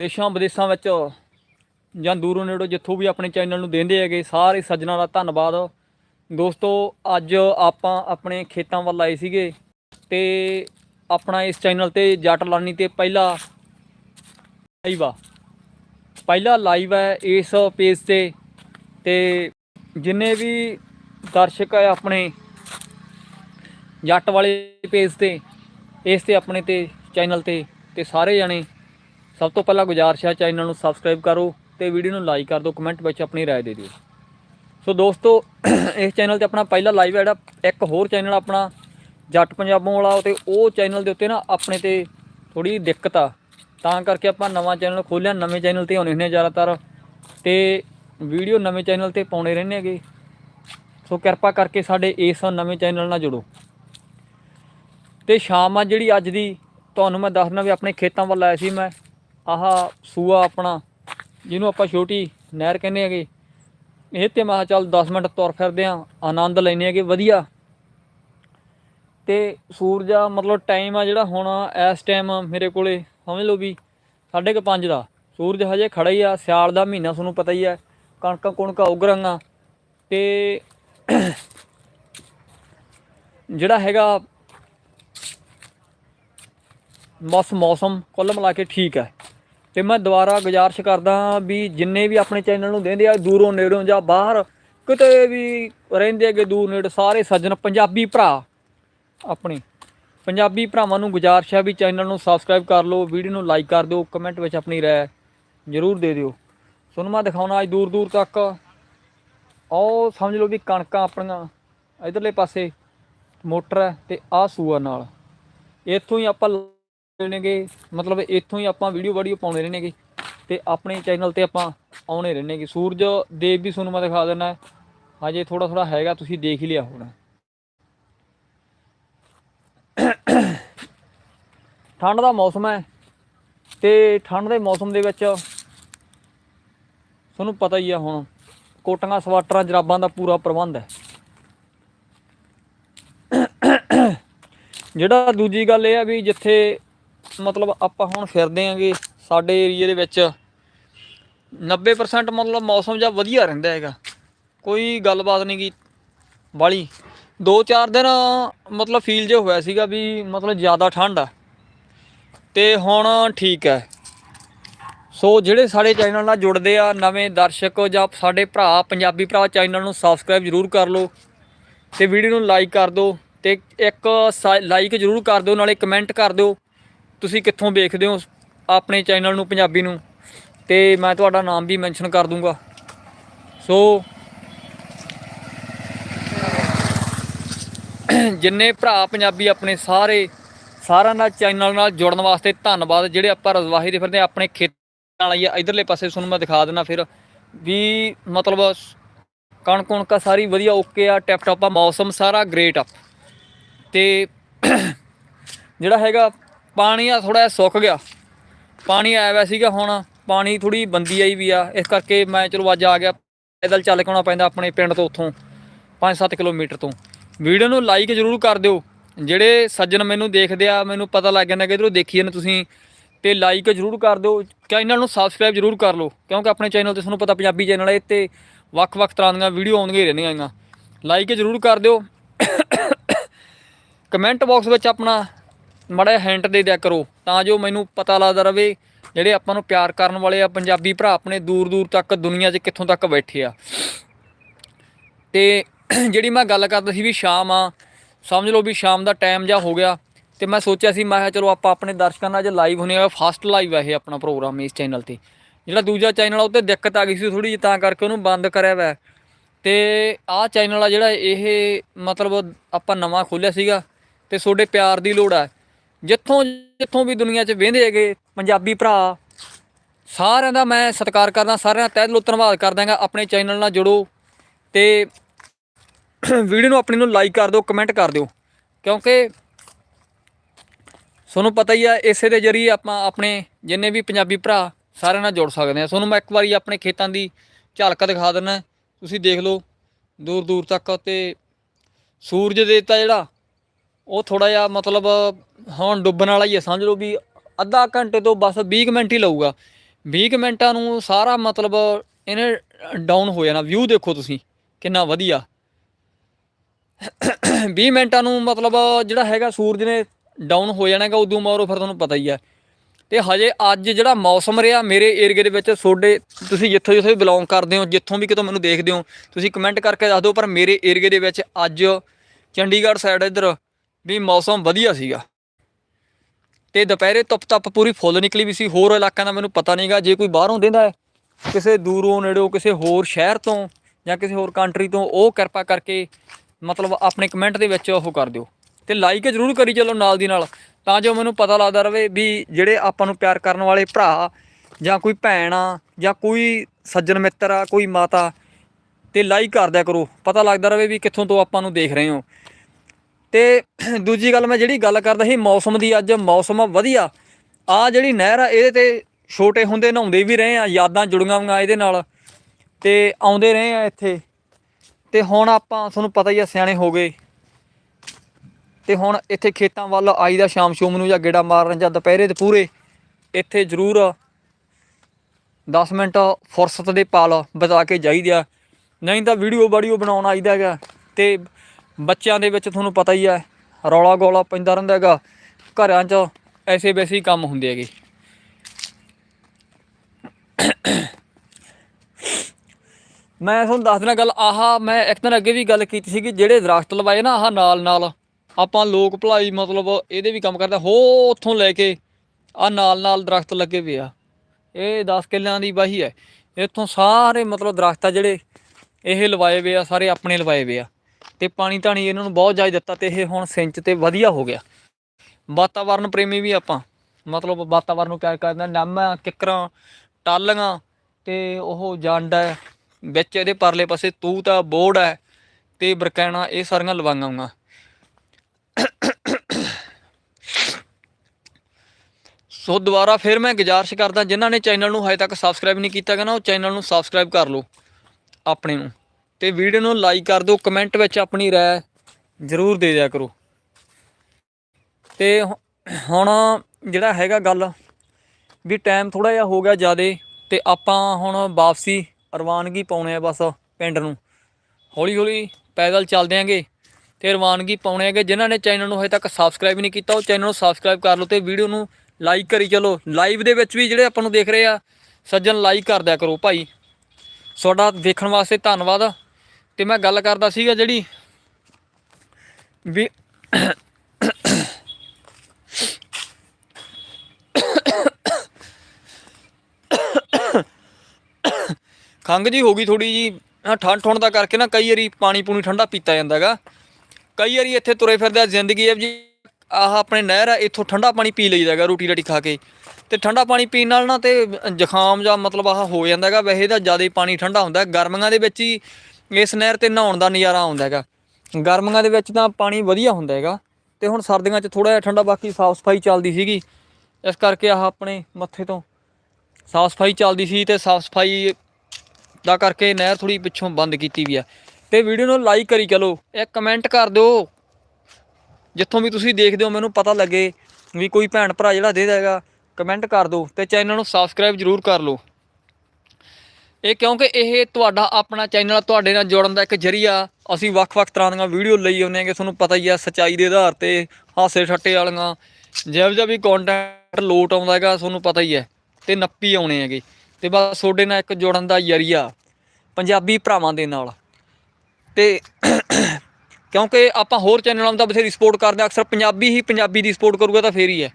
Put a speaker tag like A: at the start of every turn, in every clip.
A: ਦੇਸ਼ਾਂ ਵਿਦੇਸ਼ਾਂ ਵਿੱਚ ਜਾਂ ਦੂਰੋਂ ਨੇੜੋਂ ਜਿੱਥੋਂ ਵੀ ਆਪਣੇ ਚੈਨਲ ਨੂੰ ਦੇਖਦੇ ਹੈਗੇ, ਸਾਰੇ ਸੱਜਣਾ ਦਾ ਧੰਨਵਾਦ। ਦੋਸਤੋ, ਅੱਜ ਆਪਾਂ ਆਪਣੇ ਖੇਤਾਂ ਵੱਲ ਆਏ ਸੀਗੇ ਤੇ ਆਪਣਾ ਇਸ ਚੈਨਲ ਤੇ ਜੱਟ ਲਾਨੀ ਤੇ ਪਹਿਲਾ ਲਾਈਵ ਆ। ਪਹਿਲਾ ਲਾਈਵ ਹੈ ਇਸ ਪੇਜ ਤੇ ਤੇ ਜਿੰਨੇ ਵੀ ਦਰਸ਼ਕ ਹੈ ਆਪਣੇ ਜੱਟ ਵਾਲੇ ਪੇਜ ਤੇ, ਇਸ ਤੇ ਆਪਣੇ ਤੇ ਚੈਨਲ ਤੇ ਤੇ ਸਾਰੇ ਜਣੇ ਸਭ ਤੋਂ ਪਹਿਲਾਂ ਗੁਜ਼ਾਰਿਸ਼ ਹੈ ਚੈਨਲ ਨੂੰ ਸਬਸਕ੍ਰਾਈਬ ਕਰੋ ਤੇ ਵੀਡੀਓ ਨੂੰ ਲਾਈਕ ਕਰ ਦਿਓ ਕਮੈਂਟ ਵਿੱਚ ਆਪਣੀ رائے ਦੇ ਦਿਓ ਸੋ ਦੋਸਤੋ ਇਸ ਚੈਨਲ ਤੇ ਆਪਣਾ ਪਹਿਲਾ ਲਾਈਵ ਹੈ ਜਿਹੜਾ ਇੱਕ ਹੋਰ ਚੈਨਲ ਆਪਣਾ ਜੱਟ ਪੰਜਾਬੋਂ ਵਾਲਾ ਤੇ ਉਹ ਚੈਨਲ ਦੇ ਉੱਤੇ ਨਾ ਆਪਣੇ ਤੇ ਥੋੜੀ ਦਿੱਕਤ ਆ ਤਾਂ ਕਰਕੇ ਆਪਾਂ ਨਵਾਂ ਚੈਨਲ ਖੋਲਿਆ ਨਵੇਂ ਚੈਨਲ ਤੇ ਆਉਣੇ ਹੁੰਦੇ ਆ ਜ਼ਿਆਦਾਤਰ ਤੇ ਵੀਡੀਓ ਨਵੇਂ ਚੈਨਲ ਤੇ ਪਾਉਣੇ ਰਹਿੰਦੇ ਹੈਗੇ ਸੋ ਕਿਰਪਾ ਕਰਕੇ ਸਾਡੇ ਇਸ ਨਵੇਂ ਚੈਨਲ ਨਾਲ ਜੁੜੋ ਤੇ ਸ਼ਾਮ ਆ ਜਿਹੜੀ ਅੱਜ ਦੀ ਤੁਹਾਨੂੰ ਮੈਂ ਦੱਸਣਾ ਵੀ ਆਪਣੇ ਖੇਤਾਂ ਵੱਲ ਆਇਆ ਸੀ ਮੈਂ ਆਹ ਸੂਆ ਆਪਣਾ, ਜਿਹਨੂੰ ਆਪਾਂ ਛੋਟੀ ਨਹਿਰ ਕਹਿੰਦੇ ਹੈਗੇ। ਇਹ ਤੇ ਮੈਂ ਕਿਹਾ ਚੱਲ 10 ਮਿੰਟ ਤੁਰ ਫਿਰਦੇ ਆ ਆਨੰਦ ਲੈਨੇ ਹੈਗੇ, ਵਧੀਆ। ਤੇ ਸੂਰਜ ਆ, ਮਤਲਬ ਟਾਈਮ ਆ ਜਿਹੜਾ ਹੁਣ ਇਸ ਟਾਈਮ ਮੇਰੇ ਕੋਲੇ, ਸਮਝ ਲਓ ਵੀ ਸਾਢੇ ਕੁ ਪੰਜ ਦਾ। ਸੂਰਜ ਹਜੇ ਖੜਾ ਹੀ ਆ, ਸਿਆਲ ਦਾ ਮਹੀਨਾ ਤੁਹਾਨੂੰ ਪਤਾ ਹੀ ਹੈ ਕਣਕਾਂ ਕੁਣਕਾਂ ਉੱਗ ਰਹੀਆਂ ਤੇ ਜਿਹੜਾ ਹੈਗਾ, ਬਸ ਮੌਸਮ ਕੁੱਲ ਮਿਲਾ ਕੇ ਠੀਕ ਹੈ। ਤੇ ਮੈਂ ਦੁਬਾਰਾ ਗੁਜ਼ਾਰਿਸ਼ ਕਰਦਾ ਵੀ ਜਿੰਨੇ ਵੀ ਆਪਣੇ ਚੈਨਲ ਨੂੰ ਦੇਖਦੇ ਆ, ਦੂਰੋਂ ਨੇੜੋਂ ਜਾਂ ਬਾਹਰ, ਕਿਤੇ ਵੀ ਰਹਿੰਦੇ ਹੈਗੇ ਦੂਰ ਨੇੜੇ, ਸਾਰੇ ਸੱਜਣ ਪੰਜਾਬੀ ਭਰਾ, ਆਪਣੇ ਪੰਜਾਬੀ ਭਰਾਵਾਂ ਨੂੰ ਗੁਜ਼ਾਰਿਸ਼ ਹੈ ਵੀ ਚੈਨਲ ਨੂੰ ਸਬਸਕ੍ਰਾਈਬ ਕਰ ਲਓ ਵੀਡੀਓ ਨੂੰ ਲਾਈਕ ਕਰ ਦਿਓ ਕਮੈਂਟ ਵਿੱਚ ਆਪਣੀ ਰਾਏ ਜ਼ਰੂਰ ਦੇ ਦਿਓ। ਤੁਹਾਨੂੰ ਮੈਂ ਦਿਖਾਉਣਾ ਅੱਜ ਦੂਰ ਦੂਰ ਤੱਕ। ਆਓ ਸਮਝ ਲਓ ਵੀ ਕਣਕਾਂ ਆਪਣੀਆਂ ਇਧਰਲੇ ਪਾਸੇ ਮੋਟਰ ਹੈ ਤੇ ਆਹ ਸੂਆ ਨਾਲ। ਇੱਥੋਂ ਹੀ ਆਪਾਂ ਲੈਣਗੇ ਮਤਲਬ ਇੱਥੋਂ ਹੀ ਆਪਾਂ ਵੀਡੀਓ ਵਾਡੀਓ ਪਾਉਣੇ ਰਹਿਣਗੇ ਤੇ ਆਪਣੇ ਚੈਨਲ ਤੇ ਆਪਾਂ ਆਉਣੇ ਰਹਿਣਗੇ। ਸੂਰਜ ਦੇਵ ਵੀ ਤੁਹਾਨੂੰ ਮੈਂ ਦਿਖਾ ਦਿੰਦਾ ਹਜੇ ਥੋੜਾ ਥੋੜਾ ਹੈਗਾ, ਤੁਸੀਂ ਦੇਖ ਹੀ ਲਿਆ ਹੋਣਾ। ਠੰਡ ਦਾ ਮੌਸਮ ਹੈ ਤੇ ਠੰਡ ਦੇ ਮੌਸਮ ਦੇ ਵਿੱਚ ਤੁਹਾਨੂੰ ਪਤਾ ਹੀ ਆ ਹੁਣ, ਕੋਟੀਆਂ, ਸਵਾਟਰਾਂ, ਜਰਾਬਾਂ ਦਾ ਪੂਰਾ ਪ੍ਰਬੰਧ ਹੈ। ਜਿਹੜਾ ਦੂਜੀ ਗੱਲ ਇਹ ਆ ਵੀ ਜਿੱਥੇ ਮਤਲਬ ਆਪਾਂ ਹੁਣ ਫਿਰਦੇ ਆਂਗੇ ਸਾਡੇ ਏਰੀਏ ਦੇ ਵਿੱਚ 90% ਮਤਲਬ ਮੌਸਮ ਜਾਂ ਵਧੀਆ ਰਹਿੰਦਾ ਹੈਗਾ। ਕੋਈ ਗੱਲਬਾਤ ਨਹੀਂ ਗੀ ਵਾਲੀ। 2-4 ਦਿਨ ਮਤਲਬ ਫੀਲ ਜੇ ਹੋਇਆ ਸੀਗਾ ਵੀ ਮਤਲਬ ਜ਼ਿਆਦਾ ਠੰਡ ਆ। ਤੇ ਹੁਣ ਠੀਕ ਹੈ। ਸੋ ਜਿਹੜੇ ਸਾਡੇ ਚੈਨਲ ਨਾਲ ਜੁੜਦੇ ਆ, ਨਵੇਂ ਦਰਸ਼ਕ ਜਾਂ ਸਾਡੇ ਭਰਾ, ਪੰਜਾਬੀ ਭਰਾ ਚੈਨਲ ਨੂੰ ਸਬਸਕ੍ਰਾਈਬ ਜ਼ਰੂਰ ਕਰ ਲਓ। ਤੇ ਵੀਡੀਓ ਨੂੰ ਲਾਈਕ ਕਰ ਦਿਓ ਤੇ ਇੱਕ ਲਾਈਕ ਜ਼ਰੂਰ ਕਰ ਦਿਓ, ਨਾਲੇ ਕਮੈਂਟ ਕਰ ਦਿਓ। ਤੁਸੀਂ ਕਿੱਥੋਂ ਵੇਖਦੇ ਹੋ ਆਪਣੇ ਚੈਨਲ ਨੂੰ, ਪੰਜਾਬੀ ਨੂੰ? ਤੇ ਮੈਂ ਤੁਹਾਡਾ ਨਾਮ ਵੀ ਮੈਂਸ਼ਨ ਕਰ ਦੂੰਗਾ। ਸੋ, ਜਿੰਨੇ ਭਰਾ ਪੰਜਾਬੀ ਆਪਣੇ ਸਾਰੇ, ਸਾਰਿਆਂ ਨਾਲ, ਚੈਨਲ ਨਾਲ ਜੁੜਨ ਵਾਸਤੇ ਧੰਨਵਾਦ। ਜਿਹੜੇ ਆਪਾਂ ਰਜ਼ਵਾਹੀ ਦੇ ਫਿਰਦੇ ਆਪਣੇ ਖੇਤਾਂ ਵਾਲੀ ਆ ਇਧਰਲੇ ਪਾਸੇ, ਤੁਹਾਨੂੰ ਮੈਂ ਦਿਖਾ ਦਿੰਦਾ ਫਿਰ। ਵੀ ਮਤਲਬ ਕਣਕ ਕੁਣਕ ਸਾਰੀ ਵਧੀਆ ਓਕੇ ਆ ਟੈਪ ਟਾਪ ਆ, ਮੌਸਮ ਸਾਰਾ ਗ੍ਰੇਟ ਆ। ਤੇ, ਜਿਹੜਾ ਹੈਗਾ ਪਾਣੀ ਆ ਥੋੜਾ ਜਿਹਾ ਸੁੱਕ ਗਿਆ। ਪਾਣੀ ਆਇਆ ਹੋਇਆ ਸੀਗਾ, ਹੁਣ ਪਾਣੀ ਥੋੜੀ ਬੰਦੀ ਆਈ ਵੀ ਆ। ਇਸ ਕਰਕੇ ਮੈਂ ਚਲੋ ਅੱਜ ਆ ਗਿਆ। ਪੈਦਲ ਚੱਲ ਕੇ ਆਉਣਾ ਪੈਂਦਾ ਆਪਣੇ ਪਿੰਡ ਤੋਂ ਉੱਥੋਂ 5-7 ਕਿਲੋਮੀਟਰ ਤੋਂ। ਵੀਡੀਓ ਨੂੰ ਲਾਈਕ ਜ਼ਰੂਰ ਕਰ ਦਿਓ। ਜਿਹੜੇ ਸੱਜਣ ਮੈਨੂੰ ਦੇਖਦੇ ਆ, ਮੈਨੂੰ ਪਤਾ ਲੱਗ ਜਾਂਦਾ ਕਿ ਇਧਰੋਂ ਦੇਖੀ ਜਾਂਦੇ ਤੁਸੀਂ, ਤੇ ਲਾਈਕ ਜ਼ਰੂਰ ਕਰ ਦਿਓ। ਚੈਨਲ ਨੂੰ ਸਬਸਕ੍ਰਾਈਬ ਜ਼ਰੂਰ ਕਰ ਲਓ, ਕਿਉਂਕਿ ਆਪਣੇ ਚੈਨਲ ਤੇ ਤੁਹਾਨੂੰ ਪਤਾ ਪੰਜਾਬੀ ਚੈਨਲ ਹੈ ਇਹ ਤੇ ਵੱਖ-ਵੱਖ ਤਰ੍ਹਾਂ ਦੀਆਂ ਵੀਡੀਓ ਆਉਂਦੀਆਂ ਹੀ ਰਹਿੰਦੀਆਂ ਹੈਗੀਆਂ ਲਾਈਕ ਜ਼ਰੂਰ ਕਰ ਦਿਓ। ਕਮੈਂਟ ਬਾਕਸ ਵਿੱਚ ਆਪਣਾ ਮੜਾ ਹੈਂਟ ਦੇ ਦਿਆ ਕਰੋ, ਤਾਂ ਜੋ ਮੈਨੂੰ ਪਤਾ ਲੱਗਦਾ ਰਵੇ ਜਿਹੜੇ ਆਪਾਂ ਨੂੰ ਪਿਆਰ ਕਰਨ ਵਾਲੇ ਆ ਪੰਜਾਬੀ ਭਰਾ ਆਪਣੇ ਦੂਰ ਦੂਰ ਤੱਕ, ਦੁਨੀਆ 'ਚ ਕਿੱਥੋਂ ਤੱਕ ਬੈਠੇ ਆ। ਤੇ ਜਿਹੜੀ ਮੈਂ ਗੱਲ ਕਰਦਾ ਸੀ ਵੀ ਸ਼ਾਮ ਆ, ਸਮਝ ਲਓ ਵੀ ਸ਼ਾਮ ਦਾ ਟਾਈਮ ਜਾਂ ਹੋ ਗਿਆ, ਤੇ ਮੈਂ ਸੋਚਿਆ ਸੀ, ਮੈਂ ਕਿਹਾ ਚਲੋ ਆਪਾਂ ਆਪਣੇ ਦਰਸ਼ਕਾਂ ਨਾਲ ਅੱਜ ਲਾਈਵ ਹੋਣੇ ਆ ਫਸਟ ਲਾਈਵ ਆ ਇਹ ਆਪਣਾ ਪ੍ਰੋਗਰਾਮ ਇਸ ਚੈਨਲ ਤੇ। ਜਿਹੜਾ ਦੂਜਾ ਚੈਨਲ ਆ, ਉਹ ਤੇ ਦਿੱਕਤ ਆ ਗਈ ਸੀ ਥੋੜੀ ਜਿਹੀ, ਤਾਂ ਕਰਕੇ ਉਹਨੂੰ ਬੰਦ ਕਰਿਆ ਹੋਇਆ ਹੈ। ਤੇ ਆਹ ਚੈਨਲ ਆ ਜਿਹੜਾ ਇਹ, ਮਤਲਬ ਆਪਾਂ ਨਵਾਂ ਖੋਲਿਆ ਸੀਗਾ, ਤੇ ਤੁਹਾਡੇ ਪਿਆਰ ਦੀ ਲੋੜ ਆ। ਜਿੱਥੋਂ ਜਿੱਥੋਂ ਵੀ ਦੁਨੀਆ 'ਚ ਵਹਿੰਦੇ ਹੈਗੇ, ਪੰਜਾਬੀ ਭਰਾ, ਸਾਰਿਆਂ ਦਾ ਮੈਂ ਸਤਿਕਾਰ ਕਰਦਾ, ਸਾਰਿਆਂ ਦਾ ਤਹਿ ਦਿਲੋਂ ਧੰਨਵਾਦ ਕਰਦਾਗਾ ਆਪਣੇ ਚੈਨਲ ਨਾਲ ਜੁੜੋ ਤੇ ਵੀਡੀਓ ਨੂੰ ਆਪਣੀ ਨੂੰ ਲਾਈਕ ਕਰ ਦਿਓ ਕਮੈਂਟ ਕਰ ਦਿਓ। ਕਿਉਂਕਿ ਤੁਹਾਨੂੰ ਪਤਾ ਹੀ ਆ, ਇਸੇ ਦੇ ਜਰੀਏ ਆਪਾਂ ਆਪਣੇ ਜਿੰਨੇ ਵੀ ਪੰਜਾਬੀ ਭਰਾ, ਸਾਰਿਆਂ ਨਾਲ ਜੁੜ ਸਕਦੇ ਆ ਤੁਹਾਨੂੰ ਮੈਂ ਇੱਕ ਵਾਰੀ ਆਪਣੇ ਖੇਤਾਂ ਦੀ ਝਲਕ ਦਿਖਾ ਦਿੰਦਾ। ਤੁਸੀਂ ਦੇਖ ਲਓ ਦੂਰ ਦੂਰ ਤੱਕ ਤੇ ਸੂਰਜ ਦੇਵਤਾ ਜਿਹੜਾ ਉਹ ਥੋੜਾ ਜਿਹਾ ਮਤਲਬ ਹੁਣ ਡੁੱਬਣ ਵਾਲਾ ਹੀ ਹੈ, ਸਮਝ ਲਓ ਵੀ ਅੱਧਾ ਘੰਟੇ ਤੋਂ ਬਸ 20 ਕੁ ਮਿੰਟ ਹੀ ਲਊਗਾ। 20 ਕੁ ਮਿੰਟਾਂ ਨੂੰ ਸਾਰਾ ਮਤਲਬ ਇਹਨੇ ਡਾਊਨ ਹੋ ਜਾਣਾ ਵਿਊ ਦੇਖੋ ਤੁਸੀਂ, ਕਿੰਨਾ ਵਧੀਆ। 20 ਮਿੰਟਾਂ ਨੂੰ ਮਤਲਬ ਜਿਹੜਾ ਹੈਗਾ ਸੂਰਜ ਨੇ ਡਾਊਨ ਹੋ ਜਾਣਾਗਾ ਉਦੋਂ ਮਗਰੋਂ ਫਿਰ ਤੁਹਾਨੂੰ ਪਤਾ ਹੀ ਹੈ। ਤੇ ਹਜੇ ਅੱਜ ਜਿਹੜਾ ਮੌਸਮ ਰਿਹਾ, ਮੇਰੇ ਏਰੀਏ ਦੇ ਵਿੱਚ ਤੁਹਾਡੇ, ਤੁਸੀਂ ਜਿੱਥੋਂ ਜਿੱਥੋਂ ਵੀ ਬਿਲੋਂਗ ਕਰਦੇ ਹੋ, ਜਿੱਥੋਂ ਵੀ ਕਿਤੋਂ ਮੈਨੂੰ ਦੇਖਦੇ ਹੋ, ਤੁਸੀਂ ਕਮੈਂਟ ਕਰਕੇ ਦੱਸ ਦਿਓ, ਪਰ ਮੇਰੇ ਏਰੀਏ ਦੇ ਵਿੱਚ ਅੱਜ ਚੰਡੀਗੜ੍ਹ ਸਾਈਡ ਇੱਧਰ ਵੀ ਮੌਸਮ ਵਧੀਆ ਸੀਗਾ। ਤੇ ਦੁਪਹਿਰੇ ਧੁੱਪ ਤੱਪ ਪੂਰੀ ਫੁੱਲ ਨਿਕਲੀ ਵੀ ਸੀ। ਹੋਰ ਇਲਾਕਿਆਂ ਦਾ ਮੈਨੂੰ ਪਤਾ ਨਹੀਂਗਾ। ਜੇ ਕੋਈ ਬਾਹਰੋਂ ਦਿੰਦਾ ਹੈ, ਕਿਸੇ ਦੂਰੋਂ, ਨੇੜੋਂ, ਕਿਸੇ ਹੋਰ ਸ਼ਹਿਰ ਤੋਂ ਜਾਂ ਕਿਸੇ ਹੋਰ ਕੰਟਰੀ ਤੋਂ, ਉਹ ਕਿਰਪਾ ਕਰਕੇ ਮਤਲਬ ਆਪਣੇ ਕਮੈਂਟ ਦੇ ਵਿੱਚ ਉਹ ਕਰ ਦਿਓ। ਤੇ ਲਾਈਕ ਜ਼ਰੂਰ ਕਰੀ ਚੱਲੋ ਨਾਲ ਦੀ ਨਾਲ, ਤਾਂ ਜੋ ਮੈਨੂੰ ਪਤਾ ਲੱਗਦਾ ਰਵੇ ਵੀ ਜਿਹੜੇ ਆਪਾਂ ਨੂੰ ਪਿਆਰ ਕਰਨ ਵਾਲੇ ਭਰਾ ਜਾਂ ਕੋਈ ਭੈਣ ਆ ਜਾਂ ਕੋਈ ਸੱਜਣ ਮਿੱਤਰ ਆ, ਕੋਈ ਮਾਤਾ, ਤੇ ਲਾਈਕ ਕਰ ਕਰੋ। ਪਤਾ ਲੱਗਦਾ ਰਵੇ ਵੀ ਕਿੱਥੋਂ ਤੋਂ ਆਪਾਂ ਨੂੰ ਦੇਖ ਰਹੇ ਹੋ। ਤੇ ਦੂਜੀ ਗੱਲ ਮੈਂ ਜਿਹੜੀ ਗੱਲ ਕਰਦਾ ਸੀ, ਮੌਸਮ ਦੀ ਅੱਜ ਮੌਸਮ ਵਧੀਆ। ਆ ਜਿਹੜੀ ਨਹਿਰ ਆ, ਇਹਦੇ ਤੇ ਛੋਟੇ ਹੁੰਦੇ ਨਹਾਉਂਦੇ ਵੀ ਰਹੇ ਆ, ਯਾਦਾਂ ਜੁੜੀਆਂ ਹੋਈਆਂ ਇਹਦੇ ਨਾਲ। ਤੇ ਆਉਂਦੇ ਰਹੇ ਆ ਇੱਥੇ। ਤੇ ਹੁਣ ਆਪਾਂ, ਤੁਹਾਨੂੰ ਪਤਾ ਹੀ ਆ, ਸਿਆਣੇ ਹੋ ਗਏ। ਤੇ ਹੁਣ ਇੱਥੇ ਖੇਤਾਂ ਵੱਲ ਆਈਦਾ ਸ਼ਾਮ ਸ਼ੂਮ ਨੂੰ ਜਾਂ ਗੇੜਾ ਮਾਰਨ ਜਾਂ ਦੁਪਹਿਰੇ ਤੇ ਪੂਰੇ, ਇੱਥੇ ਜ਼ਰੂਰ 10 ਮਿੰਟ ਫੁਰਸਤ ਦੇ ਪਾਲ ਬਤਾ ਕੇ ਜਾਈਦਾ। ਨਹੀਂ ਤਾਂ ਵੀਡੀਓ ਵੀਡੀਓ ਬਣਾਉਣ ਆਈਦਾ ਹੈਗਾ। ਤੇ ਬੱਚਿਆਂ ਦੇ ਵਿੱਚ ਤੁਹਾਨੂੰ ਪਤਾ ਹੀ ਹੈ, ਰੌਲਾ ਗੋਲਾ ਪੈਂਦਾ ਰਹਿੰਦਾ ਹੈਗਾ। ਘਰਾਂ 'ਚ ਐਸੇ ਵੈਸੇ ਹੀ ਕੰਮ ਹੁੰਦੇ ਹੈਗੇ। ਮੈਂ ਤੁਹਾਨੂੰ ਦੱਸ ਦਿਨਾ ਗੱਲ, ਆਹ ਮੈਂ ਇੱਕ ਦਿਨ ਅੱਗੇ ਵੀ ਗੱਲ ਕੀਤੀ ਸੀ ਕਿ ਜਿਹੜੇ ਦਰਖਤ ਲਵਾਏ ਨਾ ਆਹ ਨਾਲ ਨਾਲ, ਆਪਾਂ ਲੋਕ ਭਲਾਈ ਮਤਲਬ ਇਹਦੇ ਵੀ ਕੰਮ ਕਰਦਾ ਹੋ ਉੱਥੋਂ ਲੈ ਕੇ ਆ ਨਾਲ ਨਾਲ ਦਰਖਤ ਲੱਗੇ ਪਏ ਆ। ਇਹ 10 ਕਿੱਲਿਆਂ ਦੀ ਵਾਹੀ ਹੈ। ਇੱਥੋਂ ਸਾਰੇ ਮਤਲਬ ਦਰਖਤ ਆ ਜਿਹੜੇ, ਇਹ ਲਵਾਏ ਵੇ ਆ, ਸਾਰੇ ਆਪਣੇ ਲਵਾਏ ਵੇ ਆ। ਤੇ ਪਾਣੀ ਧਾਣੀ ਇਹਨਾਂ ਨੂੰ ਬਹੁਤ ਜ਼ਿਆਦਾ ਦਿੱਤਾ ਤੇ ਇਹ ਹੁਣ ਸਿੰਚ ਤੇ ਵਧੀਆ ਹੋ ਗਿਆ। ਵਾਤਾਵਰਨ ਪ੍ਰੇਮੀ ਵੀ ਆਪਾਂ, ਮਤਲਬ ਵਾਤਾਵਰਨ ਨੂੰ ਪਿਆਰ ਕਰਦਾ ਹਾਂ, ਨਾਮਾ ਕਿੱਕਰਾਂ, ਟਾਲੀਆਂ ਤੇ ਉਹ ਜੰਡ ਹੈ ਵਿੱਚ ਇਹਦੇ ਪਰਲੇ ਪਾਸੇ ਤੂਤ ਆ, ਬੋੜ ਹੈ ਤੇ ਬਰਕੈਣਾ, ਇਹ ਸਾਰੀਆਂ ਲਵਾਈਆਂ ਸੋ ਦੁਬਾਰਾ ਫਿਰ ਮੈਂ ਗੁਜ਼ਾਰਿਸ਼ ਕਰਦਾ, ਜਿਨ੍ਹਾਂ ਨੇ ਚੈਨਲ ਨੂੰ ਹਜੇ ਤੱਕ ਸਬਸਕ੍ਰਾਈਬ ਨਹੀਂ ਕੀਤਾ ਗਾ ਨਾ, ਉਹ ਚੈਨਲ ਨੂੰ ਸਬਸਕ੍ਰਾਈਬ ਕਰ ਲਓ, ਆਪਣੇ ਨੂੰ। ਤੇ ਵੀਡੀਓ ਨੂੰ ਲਾਈਕ ਕਰ ਦਿਓ ਕਮੈਂਟ ਵਿੱਚ ਆਪਣੀ ਰਾਏ ਜ਼ਰੂਰ ਦੇ ਦਿਆ ਕਰੋ। ਤੇ ਹੁ- ਹੁਣ ਜਿਹੜਾ ਹੈਗਾ ਗੱਲ ਵੀ ਟਾਈਮ ਥੋੜਾ ਜਿਹਾ ਹੋ ਗਿਆ ਜਿਆਦੇ ਤੇ ਆਪਾਂ ਹੁਣ ਵਾਪਸੀ ਰਵਾਨਗੀ ਪਾਉਣੇ ਆ ਬਸ ਪਿੰਡ ਨੂੰ। ਹੌਲੀ ਹੌਲੀ ਪੈਦਲ ਚੱਲਦੇ ਆਂਗੇ ਤੇ ਰਵਾਨਗੀ ਪਾਉਣੇ ਹੈਗੇ ਜਿਨ੍ਹਾਂ ਨੇ ਚੈਨਲ ਨੂੰ ਹਜੇ ਤੱਕ ਸਬਸਕ੍ਰਾਈਬ ਨਹੀਂ ਕੀਤਾ, ਉਹ ਚੈਨਲ ਨੂੰ ਸਬਸਕ੍ਰਾਈਬ ਕਰ ਲਓ ਤੇ ਵੀਡੀਓ ਨੂੰ ਲਾਈਕ ਕਰੀ ਚਲੋ। ਲਾਈਵ ਦੇ ਵਿੱਚ ਵੀ ਜਿਹੜੇ ਆਪਾਂ ਨੂੰ ਦੇਖ ਰਹੇ ਆ, ਸੱਜਣ ਲਾਈਕ ਕਰ ਦਿਆ ਕਰੋ ਭਾਈ। ਤੁਹਾਡਾ ਦੇਖਣ ਵਾਸਤੇ ਧੰਨਵਾਦ। ਤੇ ਮੈਂ ਗੱਲ ਕਰਦਾ ਸੀਗਾ ਜਿਹੜੀ ਵੀ ਖੰਗ ਜੀ ਹੋ ਗਈ ਥੋੜੀ ਜੀ ਆਹ ਠੰਡ ਠੁੰਡ ਦਾ ਕਰਕੇ ਨਾ ਕਈ ਵਾਰੀ ਪਾਣੀ ਪੂਣੀ ਠੰਡਾ ਪੀਤਾ ਜਾਂਦਾਗਾ ਕਈ ਵਾਰੀ ਇੱਥੇ ਤੁਰੇ ਫਿਰਦੇ ਆ ਜ਼ਿੰਦਗੀ ਹੈ ਜੀ। ਆਹ ਆਪਣੇ ਨਹਿਰ ਆ, ਇੱਥੋਂ ਠੰਡਾ ਪਾਣੀ ਪੀ ਲਈਦਾਗਾ ਰੋਟੀ ਰਾਟੀ ਖਾ ਕੇ। ਤੇ ਠੰਡਾ ਪਾਣੀ ਪੀਣ ਨਾਲ ਨਾ ਤੇ ਜ਼ੁਕਾਮ ਜਾਂ ਮਤਲਬ ਆਹ ਹੋ ਜਾਂਦਾਗਾ ਵੈਸੇ ਤਾਂ ਜ਼ਿਆਦਾ ਪਾਣੀ ਠੰਡਾ ਹੁੰਦਾ ਗਰਮੀਆਂ ਦੇ ਵਿੱਚ ਹੀ ਇਸ ਨਹਿਰ ਤੇ ਨਹਾਉਣ ਦਾ ਨਜ਼ਾਰਾ ਆਉਂਦਾ ਹੈਗਾ। ਗਰਮੀਆਂ ਦੇ ਵਿੱਚ ਤਾਂ ਪਾਣੀ ਵਧੀਆ ਹੁੰਦਾ ਹੈਗਾ ਤੇ ਹੁਣ ਸਰਦੀਆਂ 'ਚ ਥੋੜਾ ਜਿਹਾ ਠੰਡਾ, ਬਾਕੀ ਸਾਫ਼ ਸਫ਼ਾਈ ਚੱਲਦੀ ਸੀਗੀ। ਇਸ ਕਰਕੇ ਆਹ ਆਪਣੇ ਮੱਥੇ ਤੋਂ ਸਾਫ਼ ਸਫ਼ਾਈ ਚੱਲਦੀ ਸੀ ਤੇ ਸਾਫ਼ ਸਫ਼ਾਈ ਦਾ ਕਰਕੇ ਨਹਿਰ ਥੋੜੀ ਪਿੱਛੋਂ ਬੰਦ ਕੀਤੀ ਵੀ ਆ। ਤੇ ਵੀਡੀਓ ਨੂੰ ਲਾਈਕ ਕਰੀ ਚਲੋ, ਇਹ ਕਮੈਂਟ ਕਰ ਦਿਓ। ਜਿੱਥੋਂ ਵੀ ਤੁਸੀਂ ਦੇਖਦੇ ਹੋ, ਮੈਨੂੰ ਪਤਾ ਲੱਗੇ ਵੀ ਕੋਈ ਭੈਣ ਭਰਾ ਜਿਹੜਾ ਦੇ ਹੈਗਾ, ਕਮੈਂਟ ਕਰ ਦਿਓ ਤੇ ਚੈਨਲ ਨੂੰ ਸਬਸਕ੍ਰਾਈਬ ਜਰੂਰ ਕਰ ਲਓ। ਇਹ ਕਿਉਂਕਿ ਇਹ ਤੁਹਾਡਾ ਆਪਣਾ ਚੈਨਲ ਤੁਹਾਡੇ ਨਾਲ ਜੁੜਨ ਦਾ ਇੱਕ ਜਰੀਆ। ਅਸੀਂ ਵੱਖ-ਵੱਖ ਤਰ੍ਹਾਂ ਦੀਆਂ ਵੀਡੀਓ ਲਈ ਆਉਂਦੇ ਆਂਗੇ ਤੁਹਾਨੂੰ ਪਤਾ ਹੀ ਆ, ਸਚਾਈ ਦੇ ਆਧਾਰ ਤੇ ਹਾਸੇ ਠੱਟੇ ਵਾਲੀਆਂ, ਜਿਹੋ ਜਿਹਾ ਵੀ ਕੰਟੈਂਟ ਲੋਟ ਆਉਂਦਾ ਹੈਗਾ, ਤੁਹਾਨੂੰ ਪਤਾ ਹੀ ਹੈ, ਤੇ ਨੱਪੀ ਆਉਣੇ ਹੈਗੇ। ਤੇ ਬਸ ਤੁਹਾਡੇ ਨਾਲ ਇੱਕ ਜੁੜਨ ਦਾ ਜਰੀਆ, ਪੰਜਾਬੀ ਭਰਾਵਾਂ ਦੇ ਨਾਲ। ਤੇ ਕਿਉਂਕਿ ਆਪਾਂ ਹੋਰ ਚੈਨਲਾਂ ਦਾ ਬਥੇਰੀ ਸਪੋਰਟ ਕਰਦੇ ਹਾਂ, ਅਕਸਰ ਪੰਜਾਬੀ ਹੀ ਪੰਜਾਬੀ ਦੀ ਸਪੋਰਟ ਕਰੂਗਾ ਤਾਂ ਫੇਰ ਹੀ ਹੈ।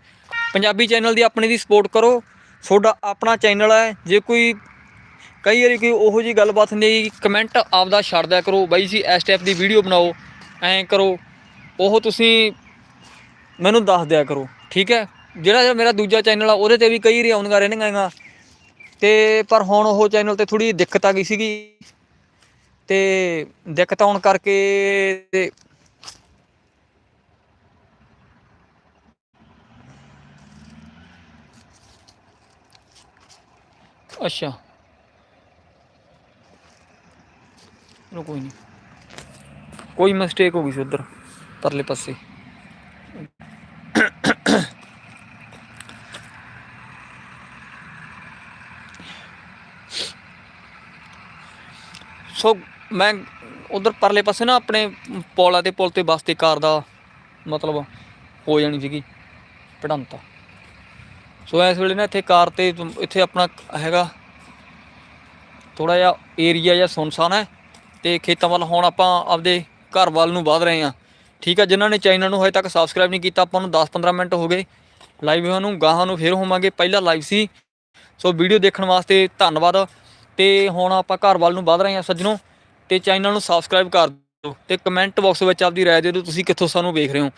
A: ਪੰਜਾਬੀ ਚੈਨਲ ਦੀ ਆਪਣੀ ਦੀ ਸਪੋਰਟ ਕਰੋ, ਤੁਹਾਡਾ ਆਪਣਾ ਚੈਨਲ ਹੈ, ਜੇ ਕੋਈ ਕਈ ਵਾਰੀ ਕੋਈ ਉਹੋ ਜੀ ਗੱਲਬਾਤ ਨਹੀਂ ਕਮੈਂਟ ਆਪਦਾ ਛੱਡ ਦਿਆ ਕਰੋ, ਬਾਈ ਜੀ ਇਸ ਟਾਈਪ ਦੀ ਵੀਡੀਓ ਬਣਾਓ, ਐਂ ਕਰੋ, ਉਹ ਤੁਸੀਂ ਮੈਨੂੰ ਦੱਸ ਦਿਆ ਕਰੋ, ਠੀਕ ਹੈ? ਜਿਹੜਾ ਮੇਰਾ ਦੂਜਾ ਚੈਨਲ ਆ, ਉਹਦੇ ਤੇ ਵੀ ਕਈ ਵਾਰੀ ਆਉਂਦੀਆਂ ਰਹਿੰਦੀਆਂ ਹੈਗੀਆਂ। ਤੇ ਪਰ ਹੁਣ ਉਹ ਚੈਨਲ ਤੇ ਥੋੜੀ ਦਿੱਕਤ ਆ ਗਈ ਸੀਗੀ। ਤੇ ਦਿੱਕਤ ਆਉਣ ਕਰਕੇ ਤੇ ਅੱਛਾ। ਚਲੋ ਕੋਈ ਨਹੀਂ ਕੋਈ ਮਿਸਟੇਕ ਹੋ ਗਈ ਸੀ ਉਧਰ, ਪਰਲੇ ਪਾਸੇ। ਸੋ ਮੈਂ ਉਧਰ ਪਰਲੇ ਪਾਸੇ ਨਾ ਆਪਣੇ ਪੌਲਾ ਦੇ ਪੁਲ ਤੇ ਬਸ ਤੇ ਕਾਰ ਦਾ ਮਤਲਬ ਹੋ ਜਾਣੀ ਸੀਗੀ ਪੜੰਤਾ ਸੋ ਇਸ ਵੇਲੇ ਨਾ ਇੱਥੇ ਕਾਰ ਤੇ, ਇੱਥੇ ਆਪਣਾ ਹੈਗਾ ਥੋੜਾ ਜਿਹਾ ਏਰੀਆ ਜਾਂ ਸੁਨਸਾਨ ਹੈ। ਤੇ ਖੇਤਾਂ ਵੱਲ ਹੁਣ ਆਪਾਂ ਆਪਦੇ ਘਰ ਵੱਲ ਨੂੰ ਵਧ ਰਹੇ ਹਾਂ। ਠੀਕ ਆ, ਜਿਨ੍ਹਾਂ ਨੇ ਚੈਨਲ ਨੂੰ ਹਜੇ ਤੱਕ ਸਬਸਕ੍ਰਾਈਬ ਨਹੀਂ ਕੀਤਾ, ਆਪਾਂ ਨੂੰ 10-15 ਮਿੰਟ ਹੋ ਗਏ। ਲਾਈਵ ਨੂੰ, ਗਾਹਾਂ ਨੂੰ ਫੇਰ ਹੋਵਾਂਗੇ, ਪਹਿਲਾ ਲਾਈਵ ਸੀ। ਸੋ ਵੀਡੀਓ ਦੇਖਣ ਵਾਸਤੇ ਧੰਨਵਾਦ। ਤੇ ਹੁਣ ਆਪਾਂ ਘਰ ਵੱਲ ਨੂੰ ਵਧ ਰਹੇ ਹਾਂ ਸੱਜਣੋ, ਤੇ ਚੈਨਲ ਨੂੰ ਸਬਸਕ੍ਰਾਈਬ ਕਰ ਦਿਓ ਤੇ ਕਮੈਂਟ ਬਾਕਸ ਵਿੱਚ ਆਪਦੀ ਰਾਏ ਦੇ ਦਿਓ, ਤੁਸੀਂ ਕਿੱਥੋਂ ਸਾਨੂੰ ਵੇਖ ਰਹੇ ਹੋ।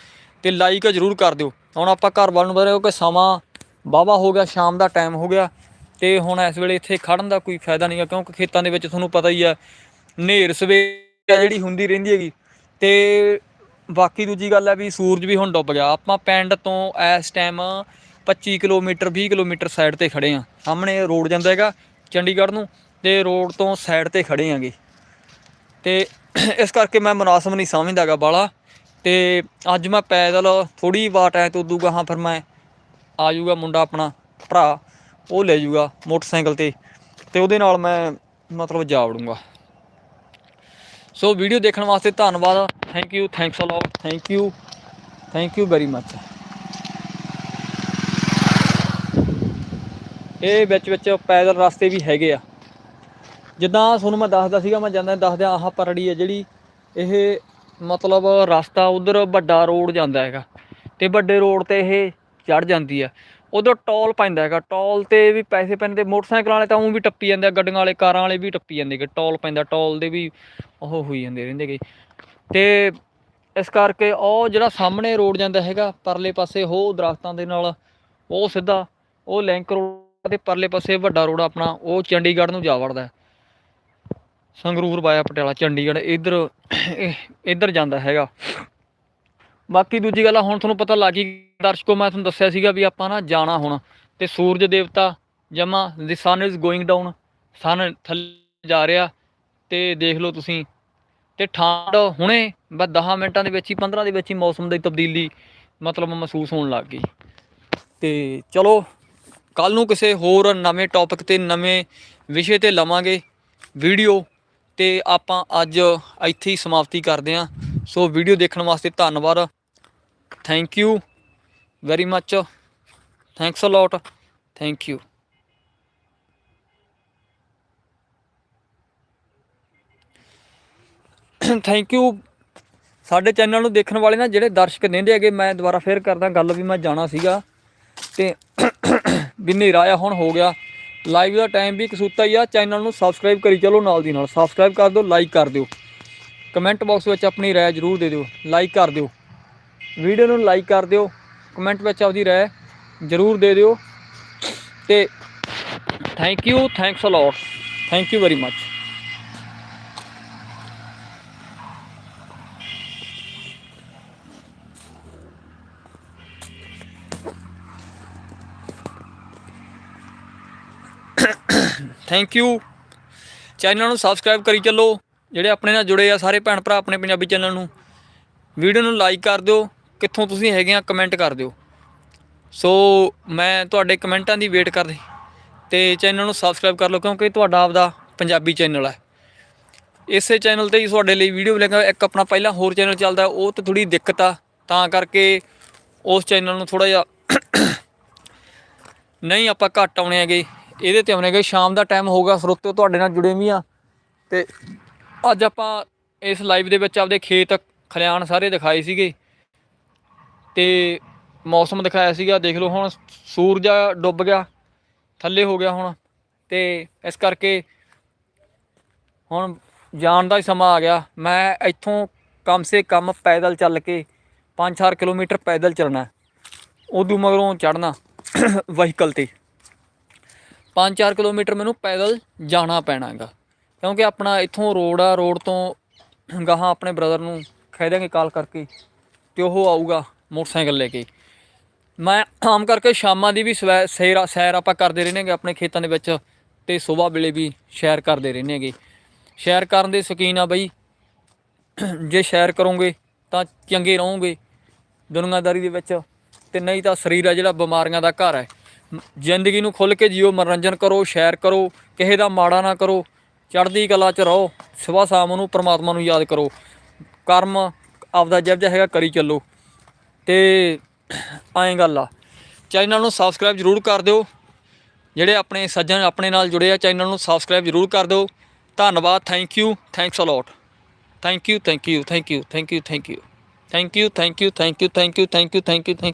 A: ਤੇ ਲਾਈਕ ਜ਼ਰੂਰ ਕਰ ਦਿਓ। ਹੁਣ ਆਪਾਂ ਘਰ ਵੱਲ ਨੂੰ ਵਧ ਰਹੇ ਹਾਂ ਕਿ ਸਮਾਂ ਵਾਹਵਾ ਹੋ ਗਿਆ, ਸ਼ਾਮ ਦਾ ਟਾਈਮ ਹੋ ਗਿਆ। ਤੇ ਹੁਣ ਇਸ ਵੇਲੇ ਇੱਥੇ ਖੜਨ ਦਾ ਕੋਈ ਫਾਇਦਾ ਨਹੀਂ ਨਹੀਂਗਾ ਕਿਉਂਕਿ ਖੇਤਾਂ ਦੇ ਵਿੱਚ ਤੁਹਾਨੂੰ ਪਤਾ ਹੀ ਆ ਨੇਰ ਸਵੇਰ ਜਿਹੜੀ ਹੁੰਦੀ ਰਹਿੰਦੀ ਹੈਗੀ। ਤੇ ਬਾਕੀ ਦੂਜੀ ਗੱਲ ਹੈ ਵੀ ਸੂਰਜ ਵੀ ਹੁਣ ਡੁੱਬ ਗਿਆ। ਆਪਾਂ ਪਿੰਡ ਤੋਂ ਇਸ ਟਾਈਮ 25 ਕਿਲੋਮੀਟਰ 20 ਕਿਲੋਮੀਟਰ ਸਾਈਡ ਤੇ ਖੜੇ ਆ ਸਾਹਮਣੇ ਰੋਡ ਜਾਂਦਾ ਹੈਗਾ ਚੰਡੀਗੜ੍ਹ ਨੂੰ ਤੇ ਰੋਡ ਤੋਂ ਸਾਈਡ ਤੇ ਖੜੇ ਆਂਗੇ ਤੇ ਇਸ ਕਰਕੇ ਮੈਂ ਮੁਨਾਸਬ ਨਹੀਂ ਸਮਝਦਾਗਾ ਬਾਲਾ ਤੇ ਅੱਜ ਮੈਂ ਪੈਦਲ ਥੋੜੀ ਬਾਟ ਐ ਤੋਂ ਉਦੋਂ ਹਾਂ ਫਿਰ ਮੈਂ ਆ ਜਾਊਗਾ ਮੁੰਡਾ ਆਪਣਾ ਭਰਾ, ਉਹ ਲੈ ਜਾਊਗਾ ਮੋਟਰਸਾਈਕਲ ਤੇ। ਤੇ ਉਹਦੇ ਨਾਲ ਮੈਂ ਮਤਲਬ ਜਾ ਵੜੂੰਗਾ। ਸੋ ਵੀਡੀਓ ਦੇਖਣ ਵਾਸਤੇ ਧੰਨਵਾਦ। Thank you thanks a lot thank you thank you very much ਇਹ ਵਿੱਚ ਵਿੱਚ ਪੈਦਲ ਰਸਤੇ ਵੀ ਹੈਗੇ ਆ। ਜਿੱਦਾਂ ਤੁਹਾਨੂੰ ਮੈਂ ਦੱਸਦਾ ਸੀਗਾ, ਮੈਂ ਜਾਂਦਾ ਦੱਸਦਿਆਂ ਆਹ ਪਰੜੀ ਹੈ ਜਿਹੜੀ, ਇਹ ਮਤਲਬ ਰਸਤਾ ਉਧਰ ਵੱਡਾ ਰੋਡ ਜਾਂਦਾ ਹੈਗਾ। ਤੇ ਵੱਡੇ ਰੋਡ ਤੇ ਇਹ ਚੜ ਜਾਂਦੀ ਆ। ਉਦੋਂ ਟੋਲ ਪੈਂਦਾ ਹੈਗਾ, ਟੋਲ ਤੇ ਵੀ ਪੈਸੇ ਪੈਂਦੇ, ਮੋਟਰਸਾਈਕਲ ਵਾਲੇ ਤਾਂ ਉਹ ਵੀ ਟੱਪੀ ਜਾਂਦੇ ਆ, ਗੱਡੀਆਂ ਵਾਲੇ, ਕਾਰਾਂ ਵਾਲੇ ਵੀ ਟੱਪੀ ਜਾਂਦੇ ਕਿ ਟੋਲ ਪੈਂਦਾ, ਟੋਲ ਦੇ ਵੀ ਉਹ ਹੋਈ ਜਾਂਦੇ ਰਹਿੰਦੇ ਗੇ ਤੇ ਇਸ ਕਰਕੇ ਉਹ ਜਿਹੜਾ ਸਾਹਮਣੇ ਰੋਡ ਜਾਂਦਾ ਹੈਗਾ, ਪਰਲੇ ਪਾਸੇ, ਉਹ ਦਰਖਤਾਂ ਦੇ ਨਾਲ ਉਹ ਸਿੱਧਾ, ਉਹ ਲਿੰਕ ਰੋਡ ਦੇ ਪਰਲੇ ਪਾਸੇ ਵੱਡਾ ਰੋਡ ਆਪਣਾ, ਉਹ ਚੰਡੀਗੜ੍ਹ ਨੂੰ ਜਾ ਵੜਦਾ ਸੰਗਰੂਰ ਵਾਇਆ ਪਟਿਆਲਾ, ਚੰਡੀਗੜ੍ਹ, ਇੱਧਰ, ਇਹ- ਇੱਧਰ ਜਾਂਦਾ ਹੈਗਾ। ਬਾਕੀ ਦੂਜੀ ਗੱਲ ਹੁਣ ਤੁਹਾਨੂੰ ਪਤਾ ਲੱਗ ਗਈ ਦਰਸ਼ਕੋ, ਮੈਂ ਤੁਹਾਨੂੰ ਦੱਸਿਆ ਸੀਗਾ ਵੀ ਆਪਾਂ ਨਾ ਜਾਣਾ ਹੁਣ ਤੇ ਸੂਰਜ ਦੇਵਤਾ ਜਮਾ ਦੀ sun is going down sun ਥੱਲੇ ਜਾ ਰਿਹਾ ਤੇ ਦੇਖ ਲਓ ਤੁਸੀਂ ਤੇ ਠੰਡ ਹੁਣੇ ਬਸ 10 ਮਿੰਟਾਂ ਦੇ ਵਿੱਚ ਹੀ 15 ਦੇ ਵਿੱਚ ਹੀ ਮੌਸਮ ਦੀ ਤਬਦੀਲੀ ਮਤਲਬ ਮਹਿਸੂਸ ਹੋਣ ਲੱਗ ਗਈ। ਤੇ ਚਲੋ ਕੱਲ ਨੂੰ ਕਿਸੇ ਹੋਰ ਨਵੇਂ ਟੌਪਿਕ ਤੇ, ਨਵੇਂ ਵਿਸ਼ੇ ਤੇ ਲਵਾਂਗੇ ਵੀਡੀਓ ਤੇ ਆਪਾਂ ਅੱਜ ਇੱਥੇ ਹੀ ਸਮਾਪਤੀ ਕਰਦੇ ਹਾਂ। ਸੋ ਵੀਡੀਓ ਦੇਖਣ ਵਾਸਤੇ ਧੰਨਵਾਦ। Thank you very much thanks a lot thank you thank you ਸਾਡੇ ਚੈਨਲ ਨੂੰ ਦੇਖਣ ਵਾਲੇ ਨਾ ਜਿਹੜੇ ਦਰਸ਼ਕ ਦਿੰਦੇ ਹੈਗੇ, ਮੈਂ ਦੁਬਾਰਾ ਫੇਰ ਕਰਦਾ ਗੱਲ ਵੀ ਮੈਂ ਜਾਣਾ ਸੀਗਾ। ਤੇ ਵੀ ਹਨੇਰਾ ਆ ਹੁਣ ਹੋ ਗਿਆ। ਲਾਈਵ ਦਾ ਟਾਈਮ ਵੀ ਕਸੂਤਾ ਹੀ ਆ। ਚੈਨਲ ਨੂੰ ਸਬਸਕ੍ਰਾਈਬ ਕਰੀ ਚਲੋ ਨਾਲ ਦੀ ਨਾਲ। ਸਬਸਕ੍ਰਾਈਬ ਕਰ ਦਿਓ ਲਾਈਕ ਕਰ ਦਿਓ। ਕਮੈਂਟ ਬਾਕਸ ਵਿੱਚ ਆਪਣੀ ਰਾਏ ਜ਼ਰੂਰ ਦੇ ਦਿਓ। ਲਾਈਕ ਕਰ ਦਿਓ। ਵੀਡੀਓ ਨੂੰ ਲਾਈਕ ਕਰ ਦਿਓ। ਕਮੈਂਟ ਵਿੱਚ ਆਪਦੀ ਰਾਏ ਜ਼ਰੂਰ ਦੇ ਦਿਓ। ਤੇ thank you thanks a lot thank you very much thank you channel ਨੂੰ ਸਬਸਕ੍ਰਾਈਬ ਕਰੀ ਚੱਲੋ। ਜਿਹੜੇ ਆਪਣੇ ਨਾਲ ਜੁੜੇ ਆ, ਸਾਰੇ ਭੈਣ ਭਰਾ ਆਪਣੇ ਪੰਜਾਬੀ ਚੈਨਲ ਨੂੰ। ਵੀਡੀਓ ਨੂੰ ਲਾਈਕ ਕਰ ਦਿਓ। ਕਿੱਥੋਂ ਤੁਸੀਂ ਹੈਗੇ ਆ ਕਮੈਂਟ ਕਰ ਦਿਓ। ਸੋ ਮੈਂ ਤੁਹਾਡੇ ਕਮੈਂਟਾਂ ਦੀ ਵੇਟ ਕਰਦੀ ਤੇ ਚੈਨਲ ਨੂੰ ਸਬਸਕ੍ਰਾਈਬ ਕਰ ਲਓ, ਕਿਉਂਕਿ ਤੁਹਾਡਾ ਆਪਦਾ ਪੰਜਾਬੀ ਚੈਨਲ ਹੈ ਇਸੇ ਚੈਨਲ ਤੇ ਹੀ ਤੁਹਾਡੇ ਲਈ ਵੀਡੀਓ ਲੈ ਕੇ ਇੱਕ ਆਪਣਾ ਪਹਿਲਾਂ ਹੋਰ ਚੈਨਲ ਚੱਲਦਾ, ਉਹ ਤੇ ਥੋੜੀ ਦਿੱਕਤ ਆ। ਤਾਂ ਕਰਕੇ ਉਸ ਚੈਨਲ ਨੂੰ ਥੋੜਾ ਜਿਹਾ ਨਹੀਂ, ਆਪਾਂ ਘੱਟ ਆਉਣੇ ਹੈਗੇ। ਇਹਦੇ ਤੇ ਆਉਣੇ ਹੈਗੇ। ਸ਼ਾਮ ਦਾ ਟਾਈਮ ਹੋਊਗਾ ਸਰੋਤੇ ਤੁਹਾਡੇ ਨਾਲ ਜੁੜੇ ਵੀ ਆ। ਤੇ ਅੱਜ ਆਪਾਂ ਇਸ ਲਾਈਵ ਦੇ ਵਿੱਚ ਆਪਦੇ ਖੇਤ ਖਲਿਆਣ ਸਾਰੇ ਦਿਖਾਏ ਸੀਗੇ। ਤੇ ਮੌਸਮ ਦਿਖਾਇਆ ਸੀਗਾ, ਦੇਖ ਲਓ ਹੁਣ ਸੂਰਜ ਡੁੱਬ ਗਿਆ, ਥੱਲੇ ਹੋ ਗਿਆ ਹੁਣ, ਤੇ ਇਸ ਕਰਕੇ ਹੁਣ ਜਾਣ ਦਾ ਹੀ ਸਮਾਂ ਆ ਗਿਆ। ਮੈਂ ਇੱਥੋਂ ਕਮ ਸੇ ਕਮ ਪੈਦਲ ਚੱਲ ਕੇ 5-4 ਕਿਲੋਮੀਟਰ ਪੈਦਲ ਚੱਲਣਾ ਉਦੋਂ ਮਗਰੋਂ ਚੜਨਾ ਵਹੀਕਲ ਤੇ। 5-4 ਕਿਲੋਮੀਟਰ ਮੈਨੂੰ ਪੈਦਲ ਜਾਣਾ ਪੈਣਾ ਹੈਗਾ। ਕਿਉਂਕਿ ਆਪਣਾ ਇੱਥੋਂ ਰੋਡ ਆ, ਰੋਡ ਤੋਂ ਗਾਹਾਂ ਆਪਣੇ ਬ੍ਰਦਰ ਨੂੰ ਕਹਿ ਦਿਆਂਗੇ ਕਾਲ ਕਰਕੇ, ਤੇ ਉਹ ਆਊਗਾ। ਮੋਟਰਸਾਈਕਲ ਲੈ ਕੇ। ਮੈਂ ਆਮ ਕਰਕੇ ਸ਼ਾਮਾਂ ਦੀ ਵੀ ਸਵੈ ਸੈਰ ਸੈਰ ਆਪਾਂ ਕਰਦੇ ਰਹਿੰਦੇ ਹਾਂਗੇ ਆਪਣੇ ਖੇਤਾਂ ਦੇ ਵਿੱਚ ਤੇ ਸਵੇਰ ਵੇਲੇ ਵੀ ਸੈਰ ਕਰਦੇ ਰਹਿੰਦੇ ਹੈਗੇ। ਸੈਰ ਕਰਨ ਦੇ ਸ਼ੌਕੀਨ ਆ ਬਈ। ਜੇ ਸੈਰ ਕਰੋਗੇ ਤਾਂ ਚੰਗੇ ਰਹੋਗੇ ਦੁਨੀਆਦਾਰੀ ਦੇ ਵਿੱਚ ਤੇ ਨਹੀਂ ਤਾਂ ਸਰੀਰ ਆ ਜਿਹੜਾ ਬਿਮਾਰੀਆਂ ਦਾ ਘਰ ਹੈ। ਜ਼ਿੰਦਗੀ ਨੂੰ ਖੁੱਲ ਕੇ ਜੀਓ, ਮਨੋਰੰਜਨ ਕਰੋ, ਸੈਰ ਕਰੋ, ਕਿਸੇ ਦਾ ਮਾੜਾ ਨਾ ਕਰੋ, ਚੜ੍ਹਦੀ ਕਲਾ ਚ ਰਹੋ, ਸਵੇਰ ਸ਼ਾਮ ਨੂੰ ਪਰਮਾਤਮਾ ਨੂੰ ਯਾਦ ਕਰੋ। ਕਰਮ ਆਪਦਾ ਜਿਹਾ ਜਿਹਾ ਹੈਗਾ, ਕਰੀ ਚੱਲੋ। ਤੇ ਐਂ ਗੱਲ ਆ ਚੈਨਲ ਨੂੰ ਸਬਸਕ੍ਰਾਈਬ ਜਰੂਰ ਕਰ ਦਿਓ ਜਿਹੜੇ ਆਪਣੇ ਸੱਜਣ ਆਪਣੇ ਨਾਲ ਜੁੜੇ ਆ ਚੈਨਲ ਨੂੰ ਸਬਸਕ੍ਰਾਈਬ ਜਰੂਰ ਕਰ ਦਿਓ ਧੰਨਵਾਦ thank you thanks a lot thank you thank you thank you thank you thank you thank you thank you thank you thank you thank you thank you